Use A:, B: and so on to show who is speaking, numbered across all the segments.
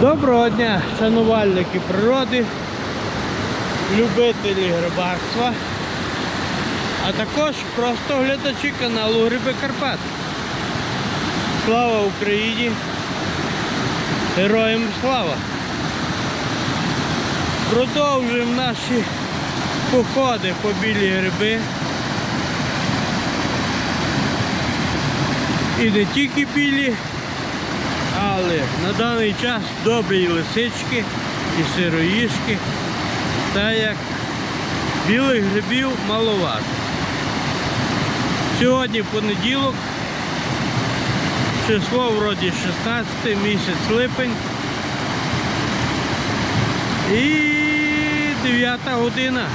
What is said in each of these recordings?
A: Доброго дня, шанувальники природи, любителі грибарства, а також просто глядачі каналу Гриби Карпат. Слава Україні! Героям слава! Продовжуємо наші походи по білі гриби. І не тільки білі, але на даний час добрі лисички і сироїшки, та як білих грибів маловато. Сьогодні понеділок, число вроді 16 місяць липень і 9 година.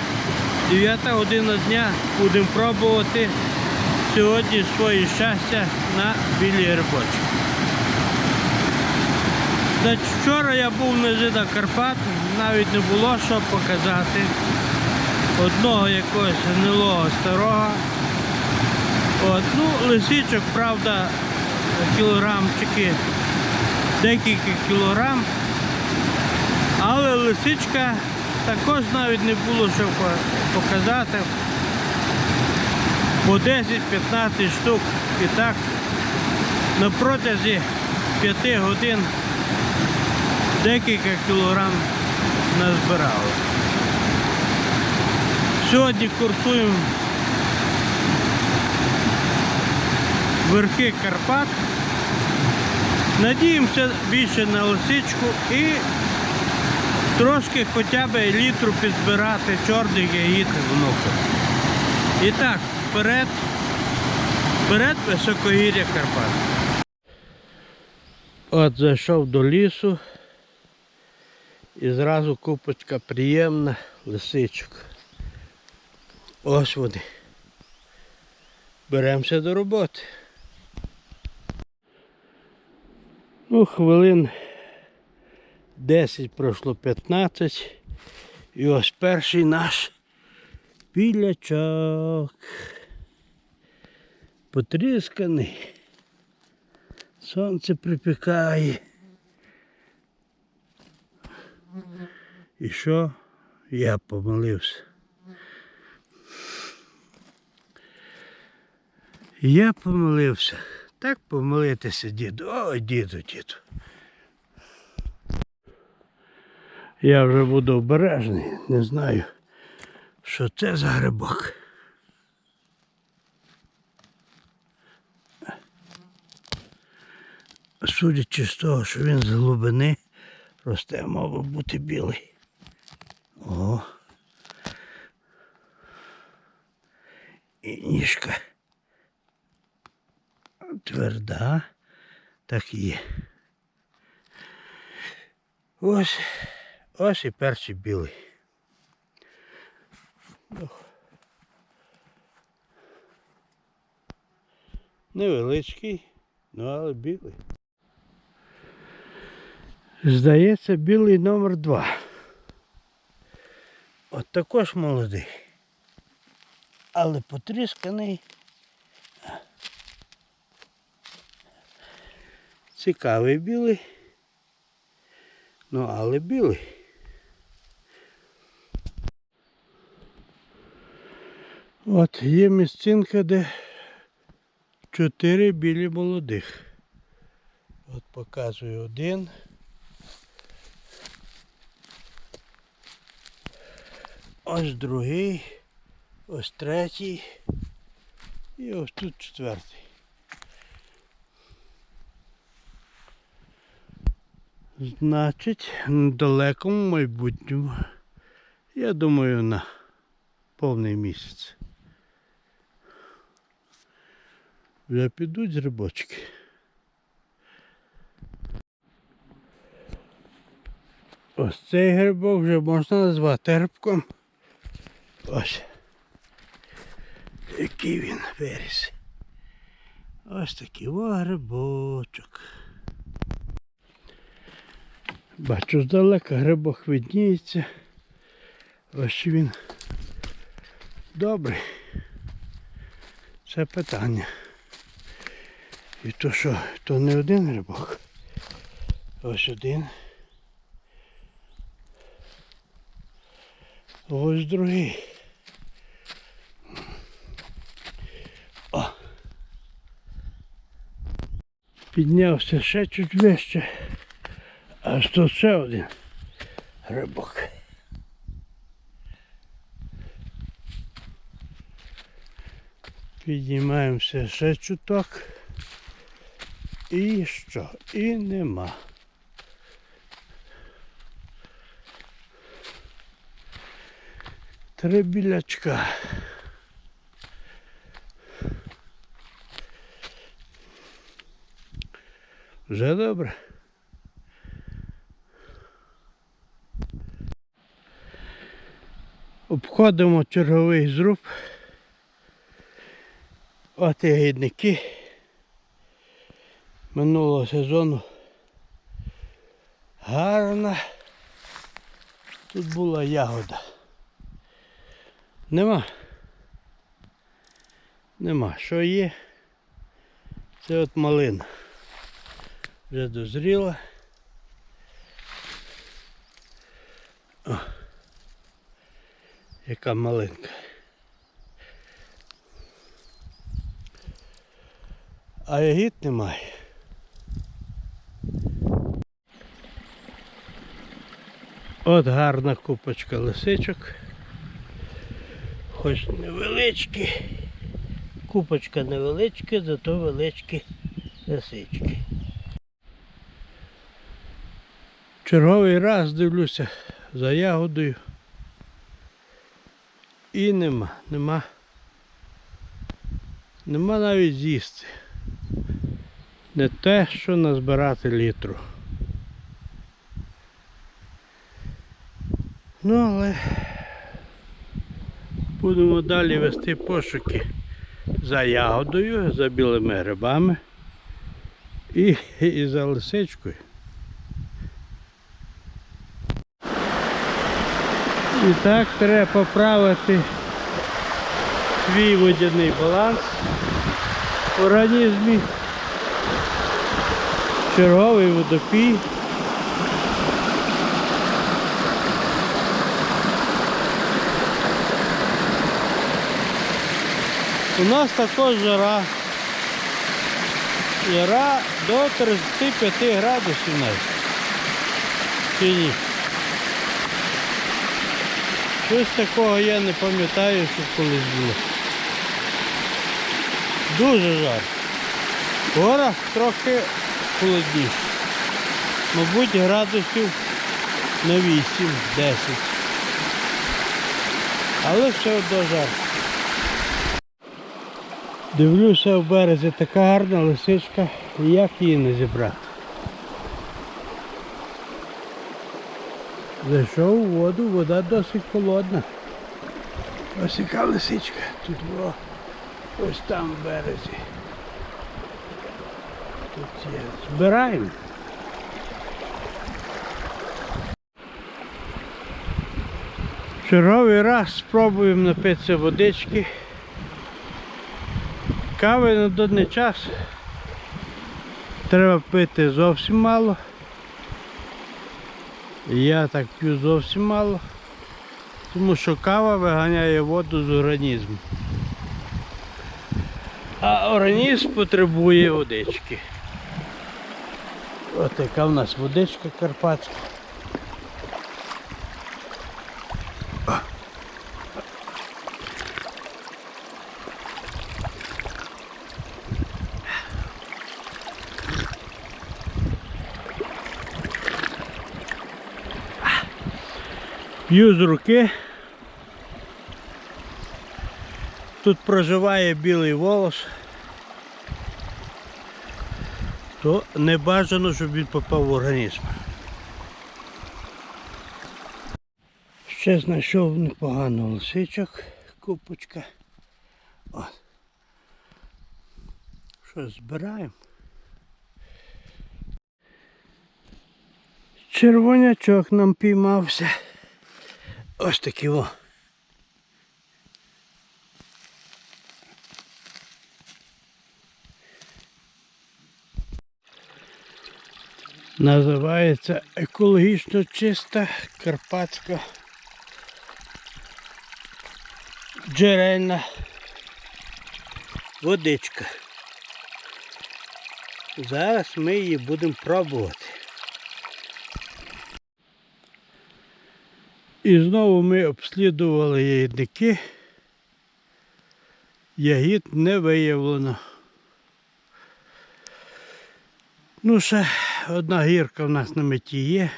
A: 9 година дня будемо пробувати сьогодні своє щастя на білі грибочки. Значить, вчора я був на жидах Карпат, навіть не було що показати. Одного якогось гнилого старого. От, ну, лисичок, правда, кілограмчики, декілька кілограм. Але лисичка також навіть не було що показати. По 10-15 штук і так на протязі 5 годин декілька кілограм назбирали. Сьогодні курсуємо верхи Карпат. Надіємося більше на лисичку і трошки хоча б літру підзбирати чорних ягід внуку. І так, вперед, вперед високогір'я Карпат. От зайшов до лісу і зразу купочка приємна лисичок. Ось вони. Беремося до роботи. Ну, хвилин 10 пройшло 15. І ось перший наш білячок. Потрісканий. Сонце припікає. І що? Я помилився. Я помилився. Так помилитися, діду. Ой, діду, діду. Я вже буду обережний, не знаю, що це за грибок. Судячи з того, що він з глибини росте, мав би бути білий. О. І ніжка тверда, так є. Ось, ось і перший білий. Невеличкий, ну але білий. Здається, білий номер два. От також молодий. Але потрісканий. Цікавий білий. Ну, але білий. От є місцинка, де чотири білі молодих. От показую один. Ось другий, ось третій і ось тут четвертий. Значить, в далекому майбутньому, я думаю, на повний місяць. Вже підуть грибочки. Ось цей грибок вже можна назвати грибком. Ось. Який він виріс. Ось такий грибочок. Бачу здалека грибок видніється. Ось він добрий. Це питання. І то що, то не один грибок. Ось один. Ось другий. Піднявся ще чуть вище. Аж тут ще один грибок. Піднімаємося ще чуток. І що? І нема. Три білячка. Вже добре. Обходимо черговий зруб. От і гідники минулого сезону. Гарна. Тут була ягода. Нема. Нема. Що є? Це от малина. Вже дозріла. О. Яка малинка. А ягід немає. От гарна купочка лисичок. Хоч невеличкі. Купочка невеличка, зато величкі лисички. Черговий раз дивлюся за ягодою. І нема, нема. Нема навіть з'їсти. Не те, що назбирати літру. Ну, але будемо далі вести пошуки за ягодою, за білими грибами і, і за лисичкою. І так треба поправити свій водяний баланс в організмі. Черговий водопій. У нас також жара. Жара до 35 градусів навіть. Чи ні? Щось такого я не пам'ятаю, що колись було. Дуже жарко. В трохи холодніше. Мабуть, градусів на 8-10. Але все одно жарко. Дивлюся в березі така гарна лисичка, як її не зібрати. Зайшов у воду, вода досить холодна. Ось яка лисичка. Тут було ось там в березі. Тут є. Збираємо. Черговий раз спробуємо напитися водички. Кави на даний час треба пити зовсім мало. Я так п'ю зовсім мало, тому що кава виганяє воду з організму. А організм потребує водички. Ось така в нас водичка карпатська. П'ю з руки. Тут проживає білий волос. То не бажано, щоб він попав в організм. Ще знайшов непогано лисичок, купочка. От. Що збираємо? Червонячок нам піймався. Ось такий о. Називається екологічно чиста карпатська джерельна водичка. Зараз ми її будемо пробувати. І знову ми обслідували ягідники. Ягід не виявлено. Ну, ще одна гірка в нас на меті є.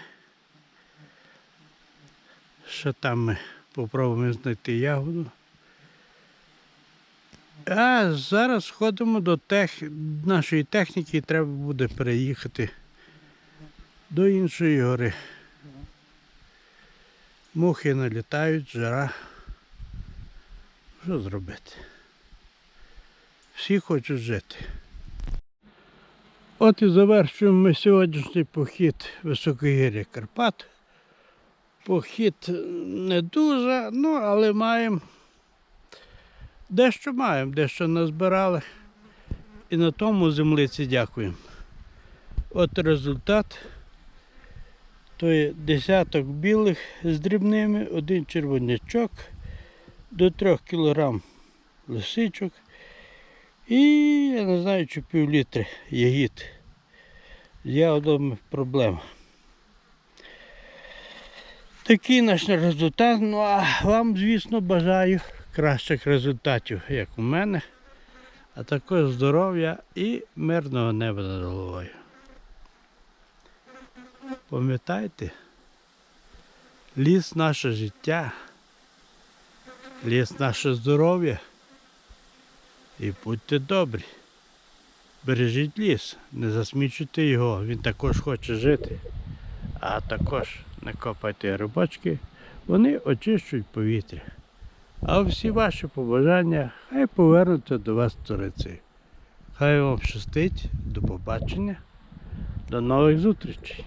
A: Ще там ми попробуємо знайти ягоду. А зараз ходимо до тех... нашої техніки, треба буде переїхати до іншої гори. Мухи налітають, жара. Що зробити? Всі хочуть жити. От і завершуємо ми сьогоднішній похід Високогір'я Карпат. Похід не дуже, ну але маємо дещо маємо, дещо назбирали. І на тому землиці дякуємо. От результат. То є десяток білих з дрібними, один червонячок, до 3 кг лисичок і я не знаю, чи пів літри ягід. З ягодами проблема. Такий наш результат. Ну а вам, звісно, бажаю кращих результатів, як у мене, а також здоров'я і мирного неба над головою. Пам'ятайте, ліс наше життя, ліс наше здоров'я. І будьте добрі. Бережіть ліс, не засмічуйте його, він також хоче жити. А також не копайте грибочки, вони очищують повітря. А всі ваші побажання хай повернуться до вас туриці. Хай вам щастить, до побачення, до нових зустрічей.